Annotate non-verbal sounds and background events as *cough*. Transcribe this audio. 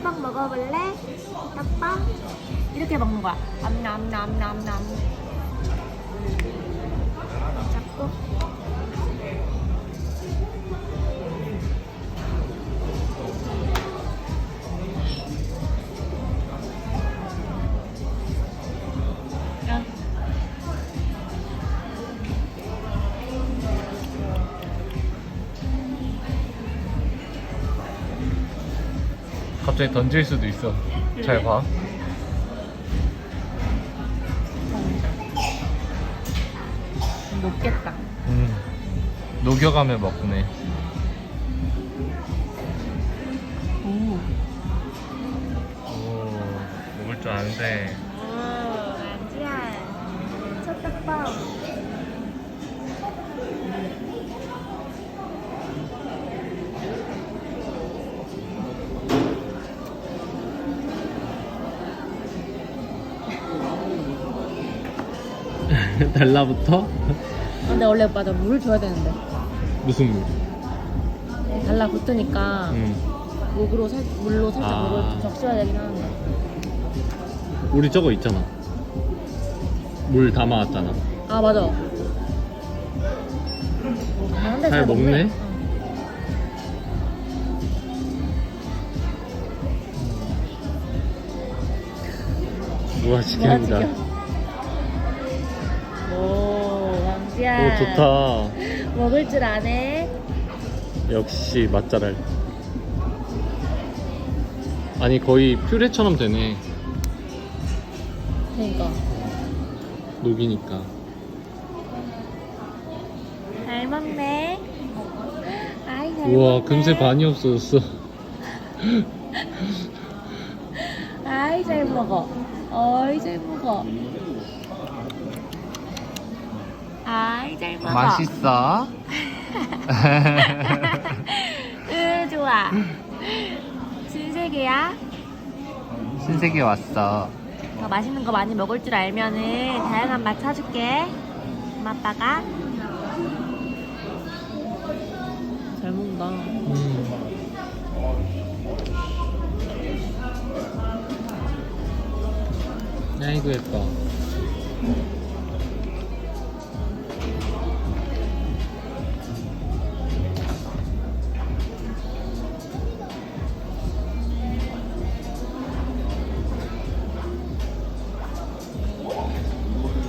떡빵 먹어볼래? 떡빵? 이렇게 먹는 거야. 암남남남남. 잡고. 갑자기 던질 수도 있어. 잘 봐. 높겠다. 음. 녹여가며 먹네. 오. 오, 먹을 줄 아는데. 오, 안지야. 첫 떡빵. *laughs* 달라붙어? 근데 원래 맞아 물을 줘야 되는데 무슨 물? 달라붙으니까 음. 목으로 살, 물로 살짝 아. 물을 적셔야 되긴 하는데 우리 저거 있잖아. 물 담아왔잖아. 아 맞아 아, 근데 잘 먹네? 응. 무아지경이다. 오 왕지 야 오, 좋다. 먹을 줄 아네 역시 맛잘알. 아니, 거의 퓨레처럼 되네. 그러니까 녹이니까. 잘 먹네 아이 잘 우와, 먹네. 금세 반이 없어졌어. 아이 잘 먹어 어이 잘 먹어 아이 잘 먹어 맛있어? *laughs* 으 좋아 신세계야 신세계 왔어. 더 맛있는 거 많이 먹을 줄 알면은 다양한 맛 사줄게 엄마 아빠가 잘 먹는다 음. 아이고, 예뻐.